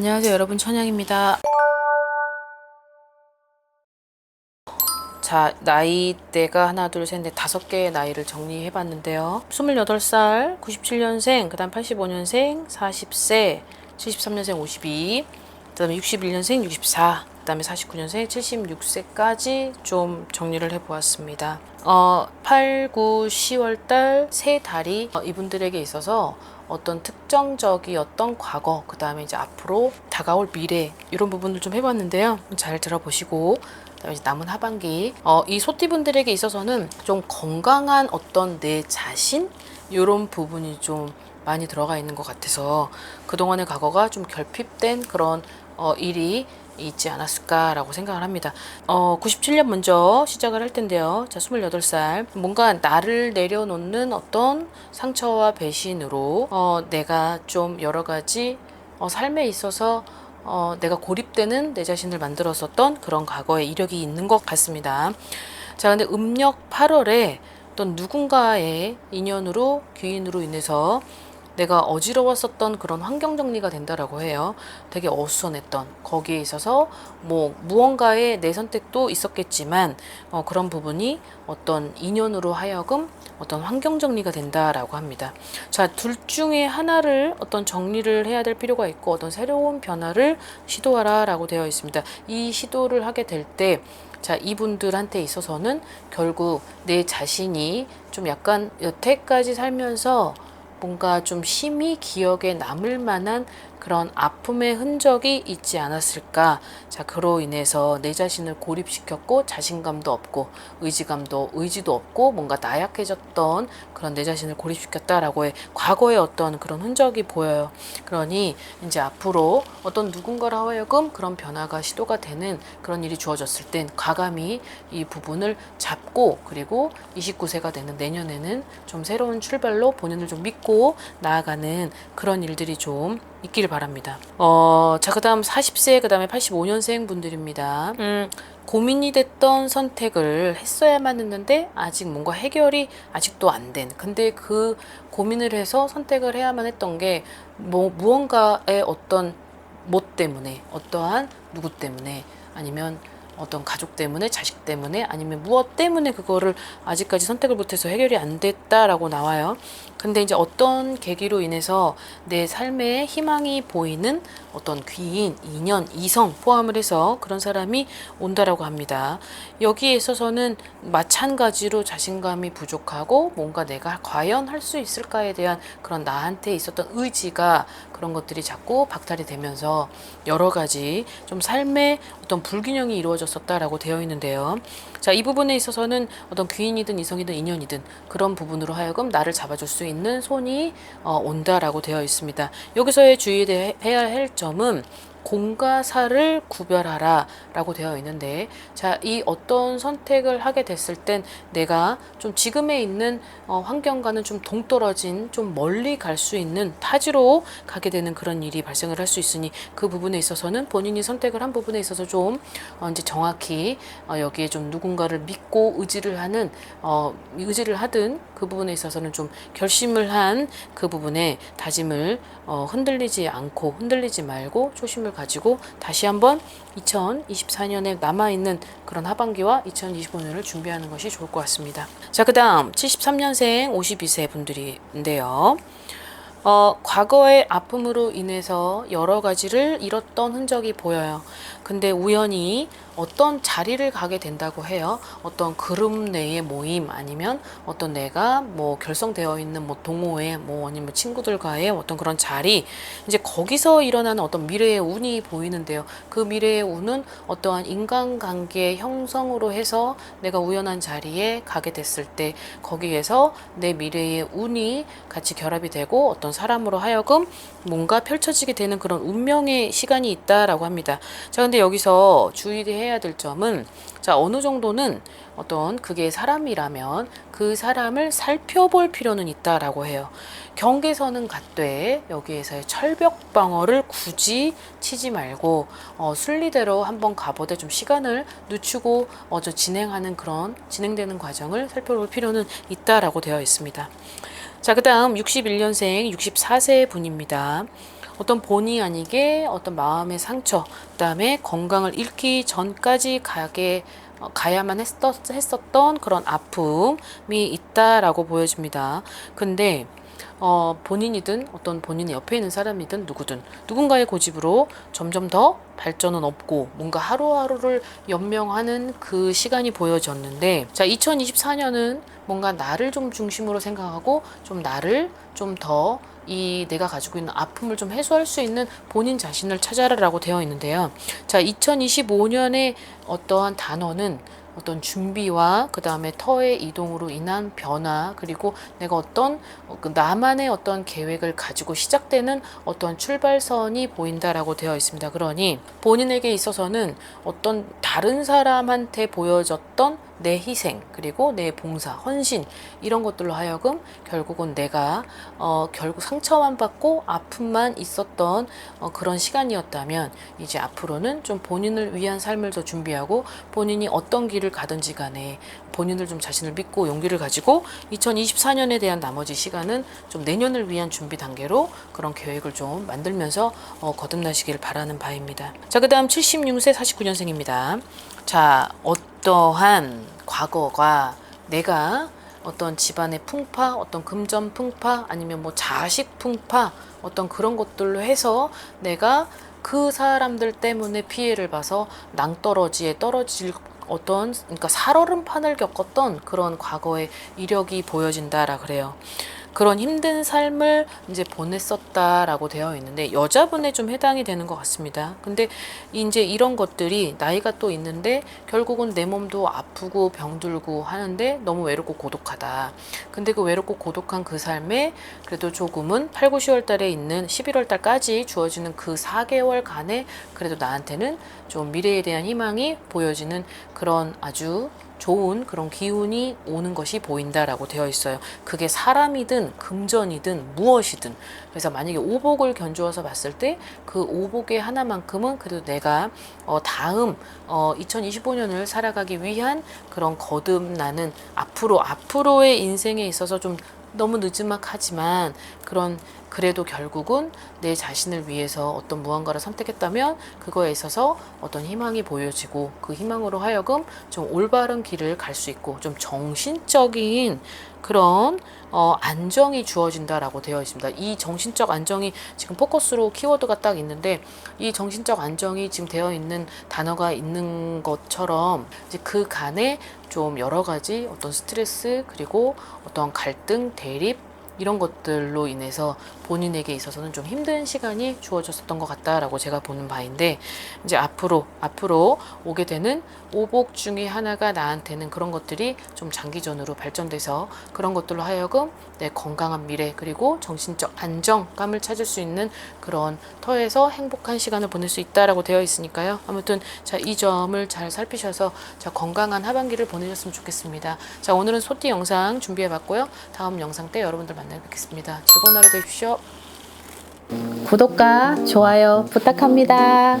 안녕하세요 여러분. 천양입니다. 자 나이대가 하나 둘 셋 넷 다섯 개의 나이를 정리해 봤는데요. 28살 97년생 그 다음 85년생 40세 73년생 52 그 다음에 61년생 64그 다음에 49년생 76세까지 좀 정리를 해보았습니다. 어, 8, 9, 10월 달 세 달이 어, 이분들에게 있어서 어떤 특정적이었던 과거, 그 다음에 이제 앞으로 다가올 미래 이런 부분을 좀 해봤는데요. 잘 들어보시고 그다음에 이제 남은 하반기 어, 이 소띠분들에게 있어서는 좀 건강한 어떤 내 자신 이런 부분이 좀 많이 들어가 있는 것 같아서 그동안의 과거가 좀 결핍된 그런 어, 일이 있지 않았을까라고 생각을 합니다. 어, 97년 먼저 시작을 할 텐데요. 자, 28살. 뭔가 나를 내려놓는 어떤 상처와 배신으로 어, 내가 좀 여러 가지 어, 삶에 있어서 어, 내가 고립되는 내 자신을 만들었었던 그런 과거의 이력이 있는 것 같습니다. 자, 근데 음력 8월에 어떤 누군가의 인연으로 귀인으로 인해서 내가 어지러웠었던 그런 환경 정리가 된다라고 해요. 되게 어수선했던 거기에 있어서 뭐 무언가의 내 선택도 있었겠지만 어, 그런 부분이 어떤 인연으로 하여금 어떤 환경 정리가 된다라고 합니다. 자, 둘 중에 하나를 어떤 정리를 해야 될 필요가 있고 어떤 새로운 변화를 시도하라라고 되어 있습니다. 이 시도를 하게 될 때 자, 이분들한테 있어서는 결국 내 자신이 좀 약간 여태까지 살면서 뭔가 좀 심히 기억에 남을 만한 그런 아픔의 흔적이 있지 않았을까. 자, 그로 인해서 내 자신을 고립시켰고 자신감도 없고 의지감도 의지도 없고 뭔가 나약해졌던 그런 내 자신을 고립시켰다라고 해 과거의 어떤 그런 흔적이 보여요. 그러니 이제 앞으로 어떤 누군가로 하여금 그런 변화가 시도가 되는 그런 일이 주어졌을 땐 과감히 이 부분을 잡고 그리고 29세가 되는 내년에는 좀 새로운 출발로 본인을 좀 믿고 나아가는 그런 일들이 좀 있기를 바랍니다. 어, 자, 그 다음 40세, 그 다음에 85년생 분들입니다. 음, 고민이 됐던 선택을 했어야만 했는데, 아직 뭔가 해결이 아직도 안 된. 근데 그 고민을 해서 선택을 해야만 했던 게, 뭐, 무언가의 어떤 뭐 때문에, 어떠한 누구 때문에, 아니면 어떤 가족 때문에, 자식 때문에, 아니면 무엇 때문에 그거를 아직까지 선택을 못해서 해결이 안 됐다라고 나와요. 근데 이제 어떤 계기로 인해서 내 삶에 희망이 보이는 어떤 귀인, 인연, 이성 포함을 해서 그런 사람이 온다라고 합니다. 여기에 있어서는 마찬가지로 자신감이 부족하고 뭔가 내가 과연 할 수 있을까에 대한 그런 나한테 있었던 의지가 그런 것들이 자꾸 박탈이 되면서 여러 가지 좀 삶의 어떤 불균형이 이루어 졌었다라고 되어 있는데요. 자, 이 부분에 있어서는 어떤 귀인이든 이성이든 인연이든 그런 부분으로 하여금 나를 잡아줄 수 있는 손이 어, 온다라고 되어 있습니다. 여기서의 주의해야 할 점은 공과 사를 구별하라 라고 되어 있는데 자 이 어떤 선택을 하게 됐을 땐 내가 좀 지금에 있는 어, 환경과는 좀 동떨어진 좀 멀리 갈 수 있는 타지로 가게 되는 그런 일이 발생을 할 수 있으니 그 부분에 있어서는 본인이 선택을 한 부분에 있어서 좀 어, 이제 정확히 어, 여기에 좀 누군가를 믿고 의지를 하는 어, 의지를 하든 그 부분에 있어서는 좀 결심을 한 그 부분에 다짐을 어, 흔들리지 않고 흔들리지 말고 초심 을 가지고 다시 한번 2024년에 남아있는 그런 하반기와 2025년을 준비하는 것이 좋을 것 같습니다. 자, 그 다음 73년생 52세 분들인데요. 어, 과거의 아픔으로 인해서 여러 가지를 잃었던 흔적이 보여요. 근데 우연히 어떤 자리를 가게 된다고 해요. 어떤 그룹 내의 모임 아니면 어떤 내가 뭐 결성되어 있는 뭐 동호회 뭐 아니면 친구들과의 어떤 그런 자리 이제 거기서 일어나는 어떤 미래의 운이 보이는데요. 그 미래의 운은 어떠한 인간관계 형성으로 해서 내가 우연한 자리에 가게 됐을 때 거기에서 내 미래의 운이 같이 결합이 되고 어떤 사람으로 하여금 뭔가 펼쳐지게 되는 그런 운명의 시간이 있다라고 합니다. 자, 근데 여기서 주의해야 될 점은 자, 어느 정도는 어떤 그게 사람이라면 그 사람을 살펴볼 필요는 있다라고 해요. 경계선은 갖되 여기에서의 철벽 방어를 굳이 치지 말고 어, 순리대로 한번 가보되 좀 시간을 늦추고 어, 저 진행하는 그런 진행되는 과정을 살펴볼 필요는 있다라고 되어 있습니다. 자, 그 다음 61년생 64세 분입니다. 어떤 본의 아니게 어떤 마음의 상처, 그다음에 건강을 잃기 전까지 가게 어, 가야만 했었, 했었던 그런 아픔이 있다라고 보여집니다. 근데 어, 본인이든 어떤 본인의 옆에 있는 사람이든 누구든 누군가의 고집으로 점점 더 발전은 없고 뭔가 하루하루를 연명하는 그 시간이 보여졌는데 자 2024년은 뭔가 나를 좀 중심으로 생각하고 좀 나를 좀 더 이 내가 가지고 있는 아픔을 좀 해소할 수 있는 본인 자신을 찾아라라고 되어 있는데요. 자 2025년의 어떠한 단어는 어떤 준비와 그 다음에 터의 이동으로 인한 변화 그리고 내가 어떤 어, 그 나만의 어떤 계획을 가지고 시작되는 어떤 출발선이 보인다라고 되어 있습니다. 그러니 본인에게 있어서는 어떤 다른 사람한테 보여졌던 내 희생 그리고 내 봉사 헌신 이런 것들로 하여금 결국은 내가 어 결국 상처만 받고 아픔만 있었던 어 그런 시간이었다면 이제 앞으로는 좀 본인을 위한 삶을 더 준비하고 본인이 어떤 길을 가든지 간에 본인을 좀 자신을 믿고 용기를 가지고 2024년에 대한 나머지 시간은 좀 내년을 위한 준비 단계로 그런 계획을 좀 만들면서 어 거듭나시길 바라는 바입니다. 자, 그 다음 76세 49년생입니다. 자, 어 떠한 과거가 내가 어떤 집안의 풍파, 어떤 금전 풍파, 아니면 뭐 자식 풍파, 어떤 그런 것들로 해서 내가 그 사람들 때문에 피해를 봐서 낭떠러지에 떨어질 어떤 그러니까 살얼음판을 겪었던 그런 과거의 이력이 보여진다라 그래요. 그런 힘든 삶을 이제 보냈었다라고 되어 있는데 여자분에 좀 해당이 되는 것 같습니다. 근데 이제 이런 것들이 나이가 또 있는데 결국은 내 몸도 아프고 병들고 하는데 너무 외롭고 고독하다. 근데 그 외롭고 고독한 그 삶에 그래도 조금은 8, 9, 10월 달에 있는 11월 달까지 주어지는 그 4개월간에 그래도 나한테는 좀 미래에 대한 희망이 보여지는 그런 아주 좋은 그런 기운이 오는 것이 보인다라고 되어 있어요. 그게 사람이든 금전이든 무엇이든. 그래서 만약에 오복을 견주어서 봤을 때 그 오복의 하나만큼은 그래도 내가 어 다음 어 2025년을 살아가기 위한 그런 거듭나는 앞으로 앞으로의 인생에 있어서 좀 너무 늦지막하지만 그런 그래도 결국은 내 자신을 위해서 어떤 무언가를 선택했다면 그거에 있어서 어떤 희망이 보여지고 그 희망으로 하여금 좀 올바른 길을 갈 수 있고 좀 정신적인 그런 어, 안정이 주어진다라고 되어 있습니다. 이 정신적 안정이 지금 포커스로 키워드가 딱 있는데 이 정신적 안정이 지금 되어 있는 단어가 있는 것처럼 이제 그 간에 좀 여러 가지 어떤 스트레스 그리고 어떤 갈등, 대립 이런 것들로 인해서 본인에게 있어서는 좀 힘든 시간이 주어졌었던 것 같다라고 제가 보는 바인데 이제 앞으로 앞으로 오게 되는 오복 중에 하나가 나한테는 그런 것들이 좀 장기전으로 발전돼서 그런 것들로 하여금 내 건강한 미래 그리고 정신적 안정감을 찾을 수 있는 그런 터에서 행복한 시간을 보낼 수 있다라고 되어 있으니까요. 아무튼 자 이 점을 잘 살피셔서 자 건강한 하반기를 보내셨으면 좋겠습니다. 자 오늘은 소띠 영상 준비해봤고요. 다음 영상 때 여러분들 만나 뵙겠습니다. 즐거운 하루 되십시오. 구독과 좋아요 부탁합니다.